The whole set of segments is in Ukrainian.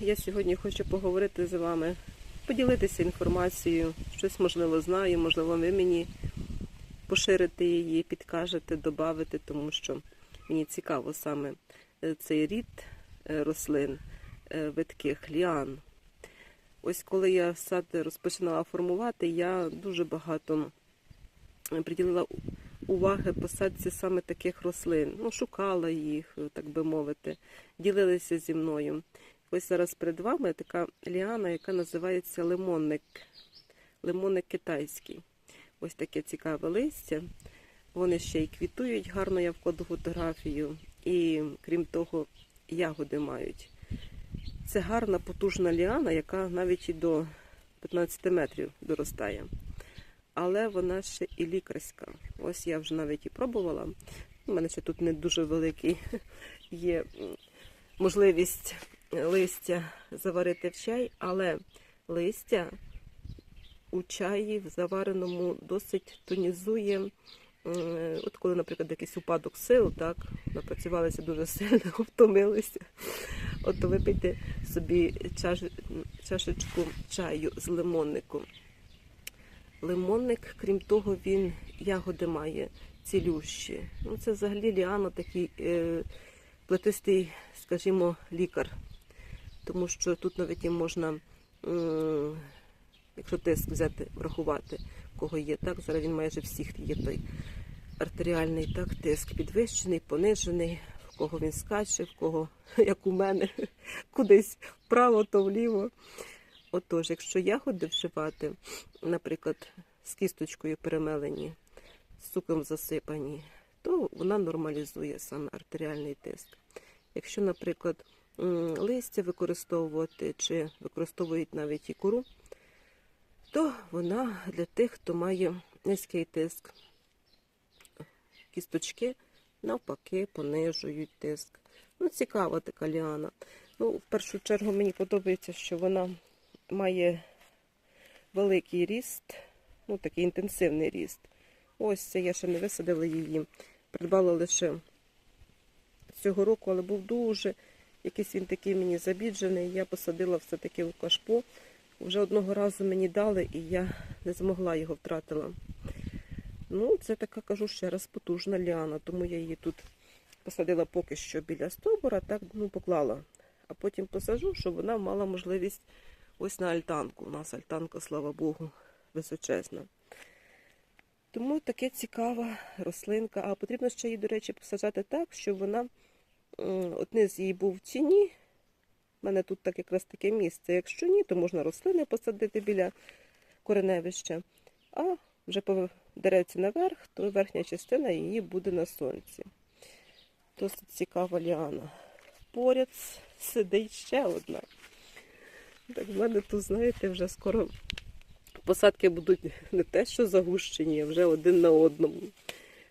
Я сьогодні хочу поговорити з вами, поділитися інформацією, щось можливо знаю, можливо, ви мені поширите її, підкажете, додати, тому що мені цікаво саме е, цей рід е, рослин, е, видких ліан. Ось коли я сад розпочинала формувати, я дуже багато приділила уваги посадці саме таких рослин. Ну, шукала їх, так би мовити, ділилися зі мною. Ось зараз перед вами така ліана, яка називається лимонник. Лимонник китайський. Ось таке цікаве листя. Вони ще й квітують, гарно я вкладу фотографію. І крім того, ягоди мають. Це гарна потужна ліана, яка навіть і до 15 метрів доростає. Але вона ще і лікарська. Ось я вже навіть і пробувала. У мене ще тут не дуже великий є можливість листя заварити в чай, але листя у чаї в завареному досить тонізує. От коли, наприклад, якийсь упадок сил, так, напрацювалися дуже сильно, втомилися. От випийте собі чаш, чашечку чаю з лимонником. Лимонник, крім того, він ягоди має цілющі. Ну, це взагалі ліано такий е, плетистий, скажімо, лікар. Тому що тут навіть і можна, якщо тиск взяти, врахувати, кого є так, зараз він майже всіх є той артеріальний так, тиск підвищений, понижений, в кого він скаче, в кого, як у мене, кудись вправо, то вліво. Отож, якщо ягоди вживати, наприклад, з кісточкою перемелені, з цукром засипані, то вона нормалізує саме артеріальний тиск. Якщо, наприклад, листя використовувати чи використовують навіть і кору, то вона для тих, хто має низький тиск. Кісточки навпаки понижують тиск. Ну, цікава така ліана. Ну, в першу чергу мені подобається, що вона має великий ріст, ну такий інтенсивний ріст. Ось це я ще не висадила її. Придбала лише цього року, але був дуже якийсь він такий мені забіджений. Я посадила все-таки в кашпо. Вже одного разу мені дали, і я не змогла його втратила. Ну, це така, кажу ще раз, потужна ліана, тому я її тут посадила поки що біля стовбура, так ну, поклала. А потім посажу, щоб вона мала можливість ось на альтанку. У нас альтанка, слава Богу, височезна. Тому таке цікава рослинка. А потрібно ще її, до речі, посаджати так, щоб вона от низ її був в тіні. У мене тут так якраз таке місце. Якщо ні, то можна рослини посадити біля кореневища. А вже дереться наверх, то верхня частина її буде на сонці. Досить цікава ліана. Поряд сидить ще одна. Так в мене тут, знаєте, вже скоро посадки будуть не те, що загущені, а вже один на одному.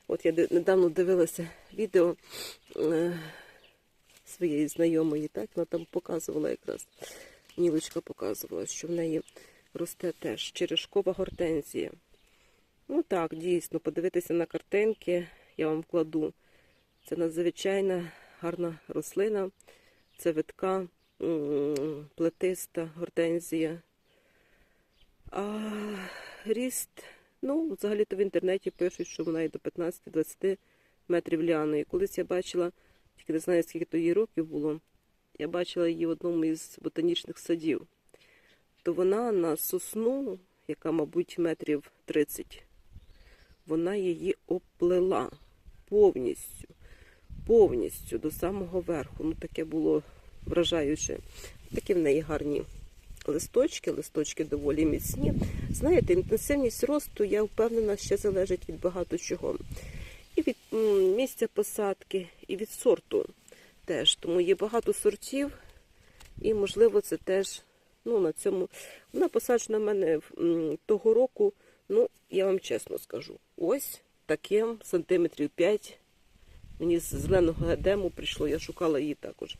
От я недавно дивилася відео е, своєї знайомої, так, вона там показувала якраз, Нілочка показувала, що в неї росте теж черешкова гортензія. Ну так, дійсно, подивитися на картинки, я вам вкладу. Це надзвичайна гарна рослина, це витка плетиста гортензія. А ріст, ну, взагалі-то в інтернеті пишуть, що вона і до 15-20 метрів ліаною. Колись я бачила, тільки не знаю, скільки то її років було, я бачила її в одному із ботанічних садів. То вона на сосну, яка, мабуть, метрів 30, вона її оплела повністю, повністю до самого верху. Ну, таке було вражаюче. Такі в неї гарні листочки, листочки доволі міцні. Знаєте, інтенсивність росту, я впевнена, ще залежить від багато чого. І від місця посадки, і від сорту теж. Тому є багато сортів, і, можливо, це теж ну, на цьому. Вона посаджена в мене того року, ну, я вам чесно скажу, ось таким сантиметрів 5. Мені з зеленого едему прийшло, я шукала її також.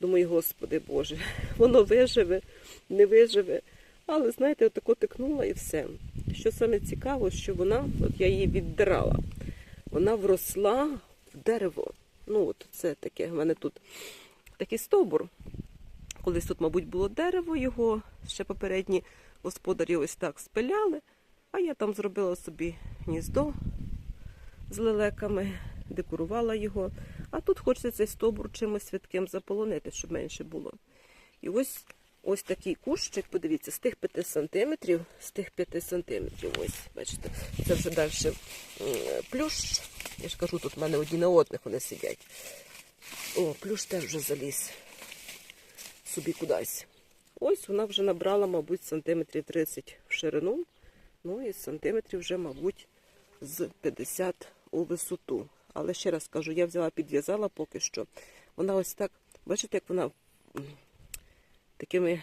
Думаю, Господи Боже, воно виживе, не виживе. Але, знаєте, отако тикнула і все. Що саме цікаво, що вона, от я її віддирала, вона вросла в дерево. Ну, от це таке, в мене тут такий стовбур. Колись тут, мабуть, було дерево, його ще попередні господарі ось так спиляли, а я там зробила собі гніздо з лелеками, декорувала його. А тут хочеться цей стовбур чимось святким заполонити, щоб менше було. І ось ось такий кущик, подивіться, з тих 5 сантиметрів, з тих 5 сантиметрів, ось, бачите, це вже далі плющ. Я ж кажу, тут в мене одні на одних вони сидять. О, плющ теж вже заліз собі кудись. Ось вона вже набрала, мабуть, сантиметрів 30 в ширину, ну і сантиметрів вже, мабуть, з 50 у висоту. Але ще раз кажу, я взяла, підв'язала поки що. Вона ось так, бачите, як вона такими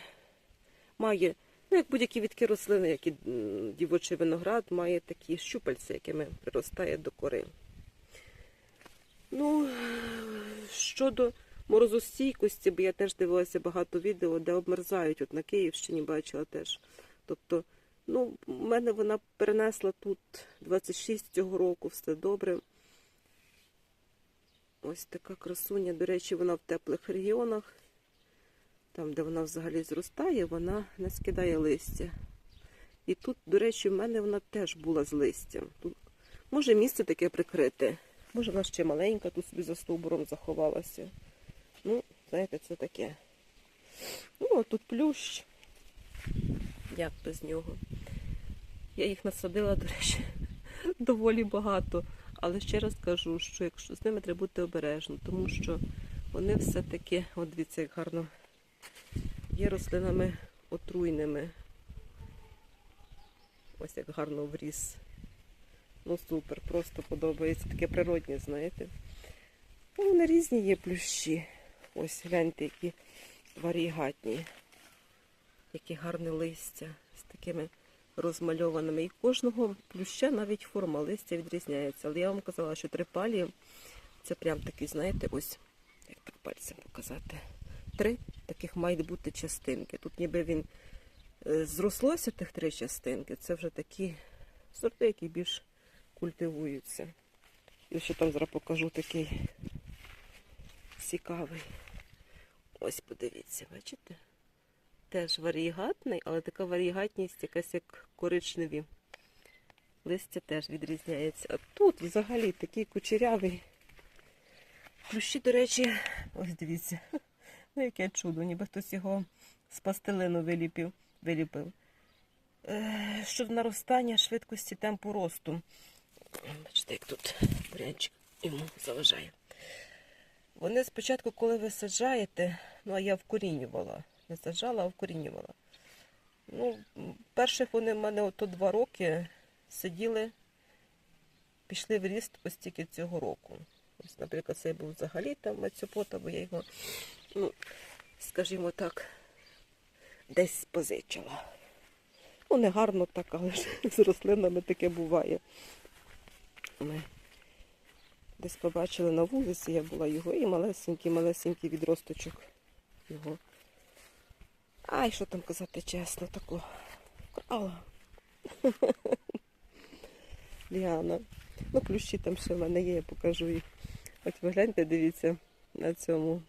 має, ну, як будь-які відки рослини, як і дівочий виноград, має такі щупальці, якими приростає до кори. Ну, щодо морозостійкості, бо я теж дивилася багато відео, де обмерзають. От на Київщині бачила теж. Тобто, ну, в мене вона перенесла тут 26 цього року, все добре. Ось така красуня. До речі, вона в теплих регіонах. Там, де вона взагалі зростає, вона не скидає листя. І тут, до речі, в мене вона теж була з листям. Тут, може, місце таке прикрите. Може, вона ще маленька, тут собі за стовбуром заховалася. Ну, знаєте, це таке. Ну, а тут плющ. Як без нього. Я їх насадила, до речі, доволі багато. Але ще раз кажу, що якщо з ними треба бути обережно, тому що вони все-таки, от дивіться, як гарно є рослинами отруйними. Ось як гарно вріс. Ну супер, просто подобається. Таке природнє, знаєте. Ну, вони різні є плющі. Ось гляньте, які варігатні, які гарне листя з такими розмальованими. І кожного плюща навіть форма листя відрізняється. Але я вам казала, що трипалії це прям такі, знаєте, ось, як так пальцем показати. Три таких мають бути частинки. Тут ніби він е, зрослося тих три частинки. Це вже такі сорти, які більш культивуються. І ще там зараз покажу такий цікавий. Ось подивіться, бачите? Теж варігатний, але така варігатність якась як коричневі. Листя теж відрізняється. А тут взагалі такий кучерявий. Плющі, до речі, ось дивіться. Ну, яке чудо, ніби хтось його з пастилину виліпив, виліпив. Е, щодо наростання швидкості темпу росту. Бачите, як тут бурянчик йому заважає. Вони спочатку, коли ви саджаєте, ну а я вкорінювала. Не саджала, а вкорінювала. Ну, перших вони в мене ото два роки сиділи, пішли в ріст ось тільки цього року. Ось, наприклад, цей був взагалі там мацюпота, бо я його, ну, скажімо так, десь позичила. Ну, не гарно так, але ж з рослинами таке буває. Ми десь побачили на вулиці, я була його, і малесенький, малесенький відросточок його. Ай, що там казати чесно, таку вкрала. Ліана. Ну, плющі там ще в мене є, я покажу їх. От ви гляньте, дивіться, на цьому.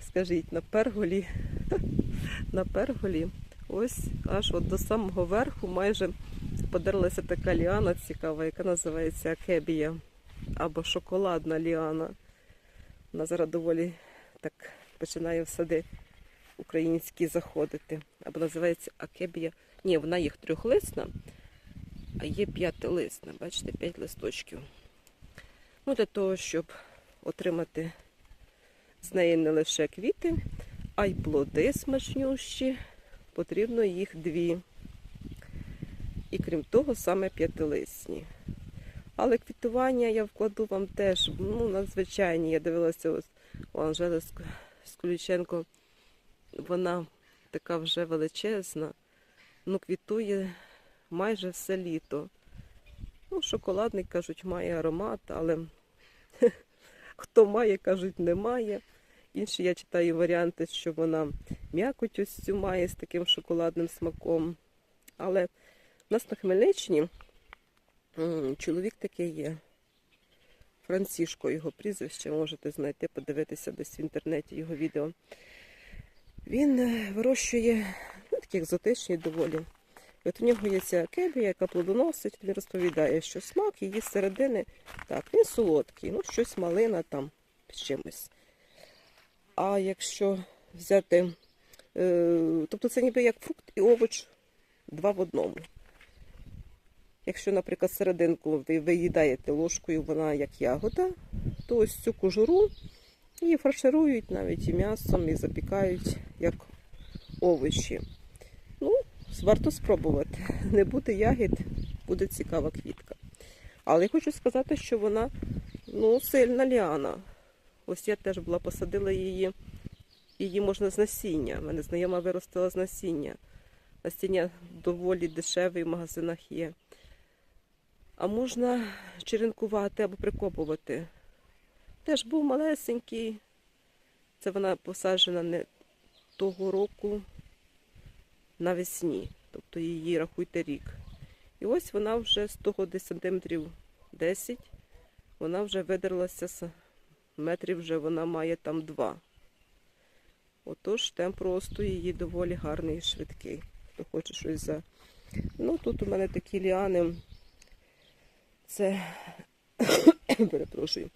Скажіть, на перголі. на перголі. Ось аж от до самого верху майже подерлася така ліана цікава, яка називається акебія або шоколадна ліана. Вона зараз доволі так починає в сади українські заходити. Або називається акебія. Ні, вона їх трьохлисна, а є п'ятилисна. Бачите, п'ять листочків. Ну, для того, щоб отримати з неї не лише квіти, а й плоди смачнющі, потрібно їх дві. І крім того, саме п'ятилисні. Але квітування я вкладу вам теж ну, надзвичайні. Я дивилася у Анжели Скуліченко. Вона така вже величезна, ну квітує майже все літо. Ну, шоколадний, кажуть, має аромат, але хто має, кажуть, немає. Інші я читаю варіанти, що вона м'якоть ось цю має з таким шоколадним смаком. Але в нас на Хмельниччині чоловік такий є. Францішко його прізвище, можете знайти, подивитися десь в інтернеті його відео. Він е, вирощує ну, такі екзотичні доволі. От у нього є ця кебія, яка плодоносить. Він розповідає, що смак її середини так, він солодкий, ну щось малина там з чимось. А якщо взяти, е, тобто це ніби як фрукт і овоч два в одному. Якщо, наприклад, серединку ви виїдаєте ложкою, вона як ягода, то ось цю кожуру її фарширують навіть і м'ясом, і запікають як овочі. Варто спробувати. Не буде ягід, буде цікава квітка. Але я хочу сказати, що вона ну, сильна ліана. Ось я теж була посадила її, її можна з насіння. У мене знайома виростила з насіння. Насіння доволі дешеве в магазинах є. А можна черенкувати або прикопувати. Теж був малесенький. Це вона посаджена не того року навесні. Тобто її рахуйте рік. І ось вона вже з того десь сантиметрів 10, вона вже видерлася з метрів вже вона має там два. Отож, темп росту її доволі гарний і швидкий. Хто хоче щось за. Ну, тут у мене такі ліани. Це перепрошую.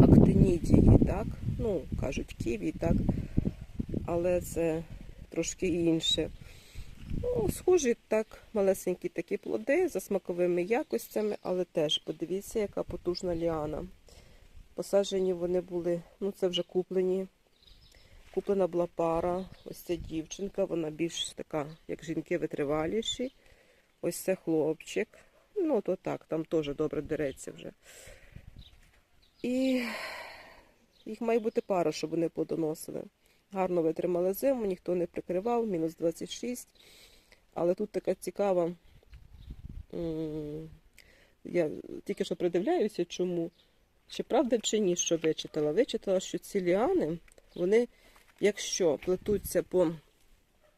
Актинідії, так? Ну, кажуть, ківі, так. Але це трошки інше. Ну, схожі так, малесенькі такі плоди за смаковими якостями, але теж подивіться, яка потужна ліана. Посаджені вони були, ну це вже куплені. Куплена була пара. Ось ця дівчинка, вона більш така, як жінки, витриваліші. Ось це хлопчик. Ну, то так, там теж добре дереться вже. І їх має бути пара, щоб вони плодоносили. Гарно витримали зиму, ніхто не прикривав, мінус 26. Але тут така цікава. Я тільки що придивляюся, чому. Чи правда чи ні, що вичитала? Вичитала, що ці ліани, вони, якщо плетуться по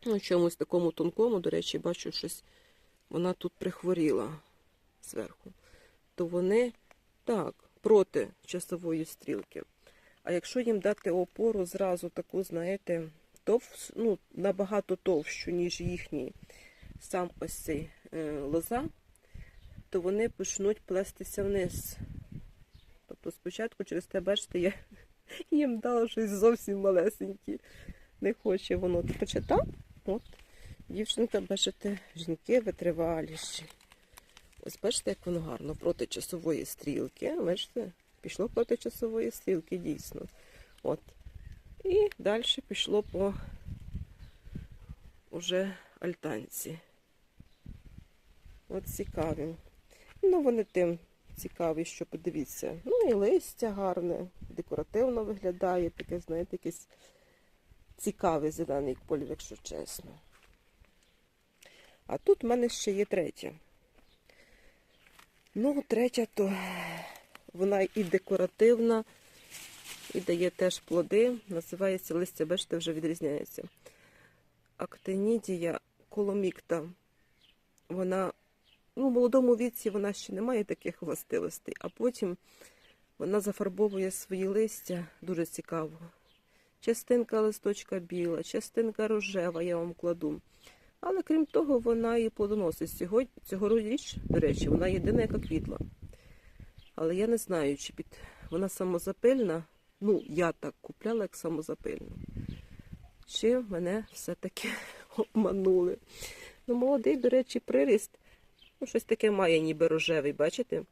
ну, чомусь такому тонкому, до речі, бачу щось, вона тут прихворіла зверху, то вони так, проти часової стрілки. А якщо їм дати опору зразу таку, знаєте, тов, ну, набагато товщу, ніж їхній сам ось цей е, лоза, то вони почнуть плестися вниз. Тобто спочатку через те, бачите, я їм дала щось зовсім малесеньке. Не хоче воно. Хоча там, от, дівчинка, бачите, жінки витриваліші. Ось бачите, як воно гарно проти часової стрілки. Бачите, пішло проти часової стрілки, дійсно. От. І далі пішло по уже альтанці. От цікаві. Ну, вони тим цікаві, що подивіться. Ну і листя гарне, декоративно виглядає, таке, знаєте, якийсь цікавий зелений колір, якщо чесно. А тут в мене ще є третя. Ну, третя, то вона і декоративна, і дає теж плоди. Називається листя, бачите, вже відрізняється. Актинідія коломікта. Вона ну, в молодому віці вона ще не має таких властивостей, а потім вона зафарбовує свої листя дуже цікаво. Частинка листочка біла, частинка рожева, я вам кладу. Але крім того, вона і плодоносить. Сьогодні, цьогоріч, до речі, вона єдина, яка квітла. Але я не знаю, чи під вона самозапильна. Ну, я так купляла як самозапильну. Чи мене все-таки обманули. Ну, молодий, до речі, приріст. Ну, щось таке має, ніби рожевий, бачите?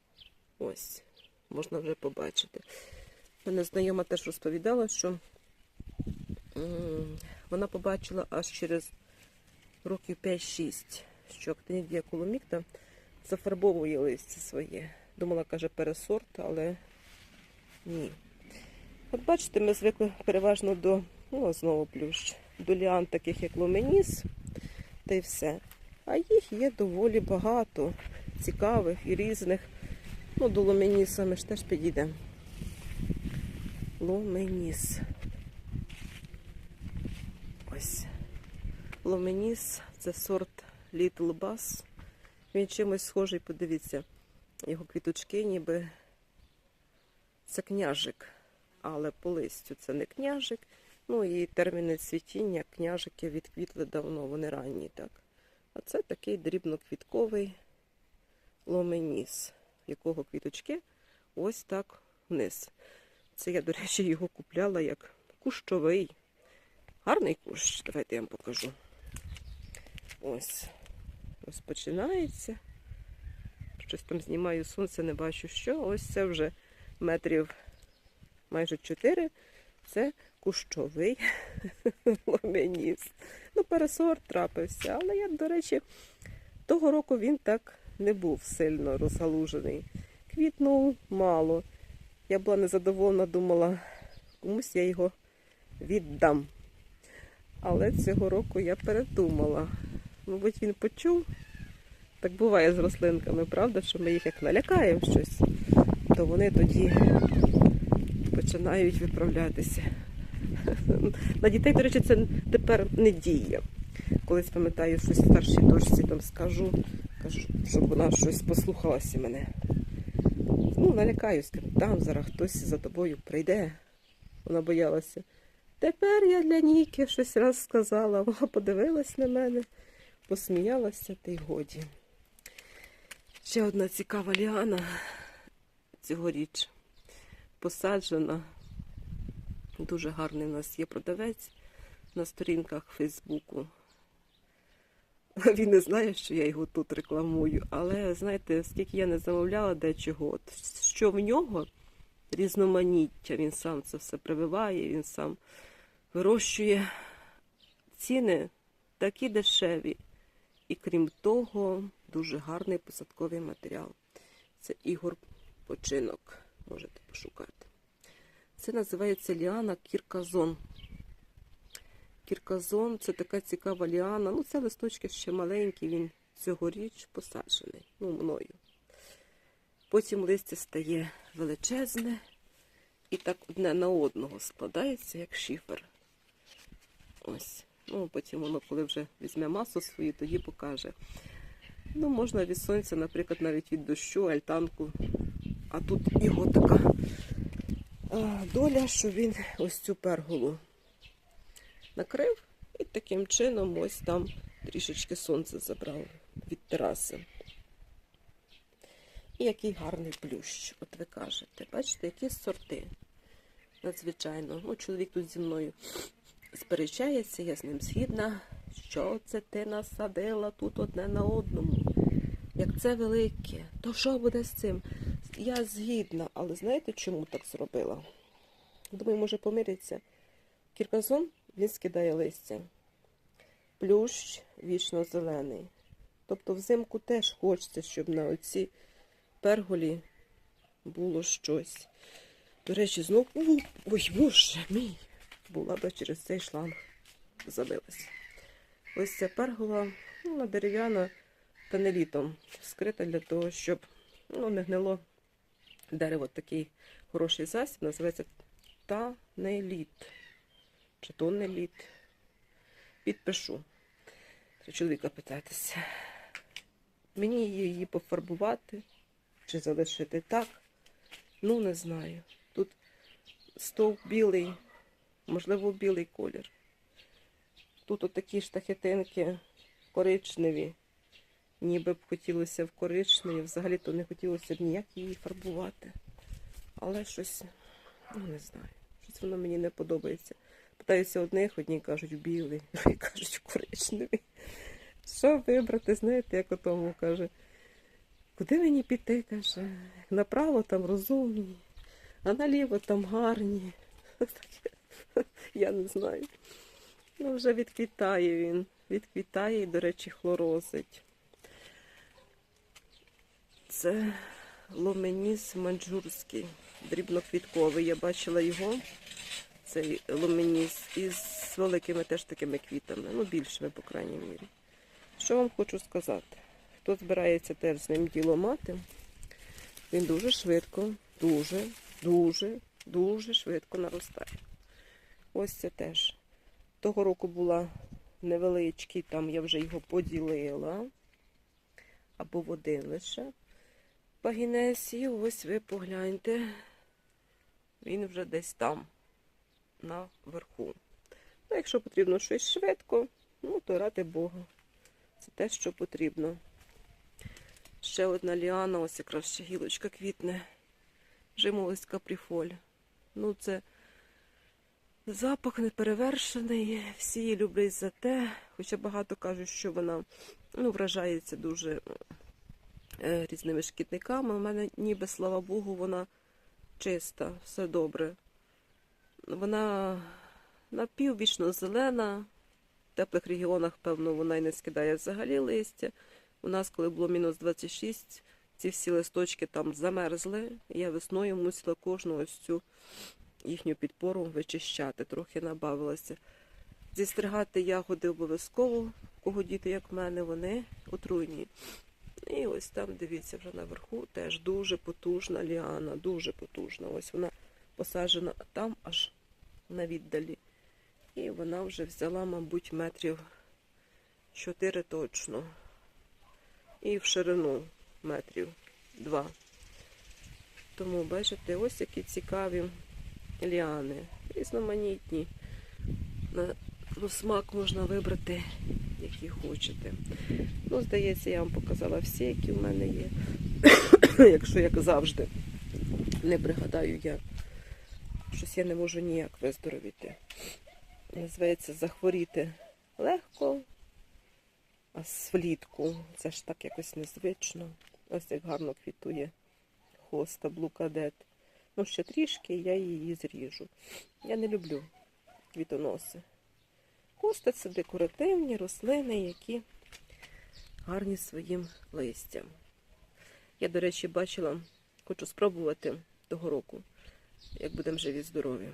Ось, можна вже побачити. Мене знайома теж розповідала, що вона побачила аж через років 5-6, що актинідія коломікта зафарбовує листя своє. Думала, каже, пересорт, але ні. От бачите, ми звикли переважно до, ну, знову плющ, до ліан, таких як ломеніс, та й все. А їх є доволі багато, цікавих і різних. Ну, до ломеніса ми ж теж підійдемо. Ломеніс. Ось. Ломеніс це сорт Little Bass. Він чимось схожий, подивіться, його квіточки ніби це княжик. Але по листю це не княжик, Ну і терміни цвітіння, княжики відквітли давно, вони ранні, так. А це такий дрібноквітковий ломеніс, якого квіточки ось так вниз. Це я, до речі, його купляла як кущовий. Гарний кущ, давайте я вам покажу. Ось. Ось починається. Щось там знімаю сонце, не бачу що. Ось це вже метрів майже 4. Це кущовий ломеніс. Ну, пересорт трапився, але я, до речі, того року він так не був сильно розгалужений. Квітнув мало. Я була незадоволена, думала, комусь я його віддам. Але цього року я передумала. Мабуть, він почув. Так буває з рослинками, правда, що ми їх як налякаємо щось, то вони тоді починають виправлятися. На дітей, до речі, це тепер не діє. Колись пам'ятаю, щось старшій дочці там скажу, кажу, щоб вона щось послухалася мене. Ну, налякаюсь, там зараз хтось за тобою прийде. Вона боялася. Тепер я для Ніки щось раз сказала, вона подивилась на мене, посміялася та й годі. Ще одна цікава ліана цьогоріч посаджена. Дуже гарний у нас є продавець на сторінках Фейсбуку. Він не знає, що я його тут рекламую, але знаєте, скільки я не замовляла дечого, от що в нього різноманіття, він сам це все прививає, він сам вирощує ціни такі дешеві. І крім того, дуже гарний посадковий матеріал. Це Ігор Починок. Можете пошукати. Це називається ліана кірказон. Кірказон це така цікава ліана. Ну, це листочки ще маленькі, він цьогоріч посаджений. Ну, мною. Потім листя стає величезне і так одне на одного складається, як шифер. Ось. Ну, потім воно, коли вже візьме масу свою, тоді покаже. Ну, можна від сонця, наприклад, навіть від дощу, альтанку. А тут його така доля, що він ось цю перголу накрив і таким чином ось там трішечки сонце забрав від тераси. І який гарний плющ, от ви кажете. Бачите, які сорти. Надзвичайно. Ну, чоловік тут зі мною сперечається, я з ним згідна. Що це ти насадила тут одне на одному? Як це велике, то що буде з цим? Я згідна, але знаєте, чому так зробила? Думаю, може помириться. Кірказон він скидає листя. Плющ вічно зелений. Тобто взимку теж хочеться, щоб на оці перголі було щось. До речі, знов. Ой, боже мій! Була би через цей шланг забилася. Ось ця пергола ну, дерев'яна пенелітом скрита для того, щоб ну, не гнило дерево. Такий хороший засіб, називається танеліт. Чи тонеліт. Підпишу. Чоловіка питатися. Мені її пофарбувати чи залишити так. Ну, не знаю. Тут стовп білий, можливо, білий колір. Тут отакі штахетинки коричневі. Ніби б хотілося в коричневі. Взагалі-то не хотілося б ніяк її фарбувати. Але щось, ну не знаю, щось воно мені не подобається. Питаюся одних, одні кажуть білий, другі кажуть коричневий. Що вибрати, знаєте, як у тому каже. Куди мені піти, каже. Направо там розумні, а наліво там гарні. Я не знаю. Ну, вже відквітає він. Відквітає і, до речі, хлорозить. Це ломеніс манджурський, дрібноквітковий. Я бачила його, цей ломеніс, із великими теж такими квітами, ну більшими, по крайній мірі. Що вам хочу сказати? Хто збирається теж з ним діло мати, він дуже швидко, дуже, дуже, дуже швидко наростає. Ось це теж. Того року була невеличкий, там я вже його поділила. Або в один лише пагінець. Ось ви погляньте, він вже десь там, наверху. Ну, якщо потрібно щось швидко, ну то ради Бога. Це те, що потрібно. Ще одна ліана, ось якраз ще гілочка квітне. Жимолость капріфоль. Ну, це запах неперевершений. Всі її люблять за те. Хоча багато кажуть, що вона ну, вражається дуже е, різними шкідниками. У мене ніби, слава Богу, вона чиста, все добре. Вона напіввічно зелена. В теплих регіонах, певно, вона й не скидає взагалі листя. У нас, коли було мінус 26, ці всі листочки там замерзли. Я весною мусила кожну ось цю їхню підпору вичищати, трохи набавилася. Зістригати ягоди обов'язково, кого діти, як в мене, вони отруйні. І ось там, дивіться, вже наверху теж дуже потужна ліана, дуже потужна. Ось вона посаджена там аж на віддалі. І вона вже взяла, мабуть, метрів 4 точно. І в ширину метрів 2. Тому, бачите, ось які цікаві ліани. Різноманітні. На ну, смак можна вибрати, які хочете. Ну, здається, я вам показала всі, які в мене є. Якщо, як завжди, не пригадаю я. Щось я не можу ніяк виздоровіти. Називається захворіти легко, а влітку це ж так якось незвично. Ось як гарно квітує хоста блукадет. Ну, ще трішки, я її зріжу. Я не люблю квітоноси. Хоста це декоративні рослини, які гарні своїм листям. Я, до речі, бачила, хочу спробувати того року, як будемо живі здорові.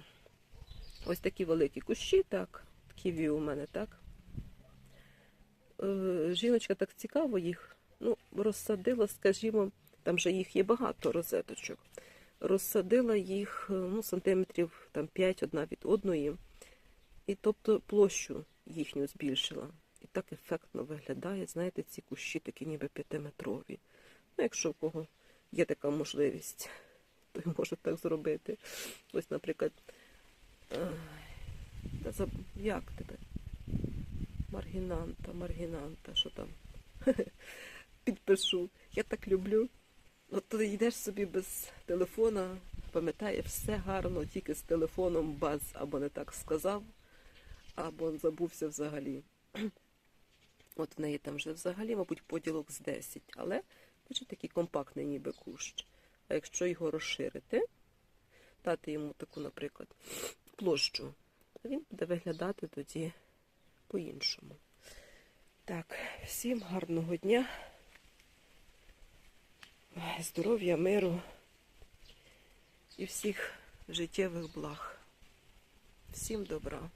Ось такі великі кущі, так, ківі у мене, так. Е, Жіночка так цікаво їх, ну, розсадила, скажімо, там же їх є багато розеточок. Розсадила їх ну, сантиметрів там 5 одна від одної. І тобто площу їхню збільшила. І так ефектно виглядає, знаєте, ці кущі такі ніби п'ятиметрові. Ну, якщо в кого є така можливість, то й може так зробити. Ось, наприклад, та за, як тебе? Маргінанта, маргінанта, що там? Підпишу. Я так люблю. От ти йдеш собі без телефона, пам'ятає все гарно, тільки з телефоном баз або не так сказав, або забувся взагалі. От в неї там вже взагалі, мабуть, поділок з 10, але бачите, такий компактний ніби кущ. А якщо його розширити, дати йому таку, наприклад, площу, то він буде виглядати тоді по-іншому. Так, всім гарного дня, здоров'я, миру і всіх життєвих благ. Всім добра.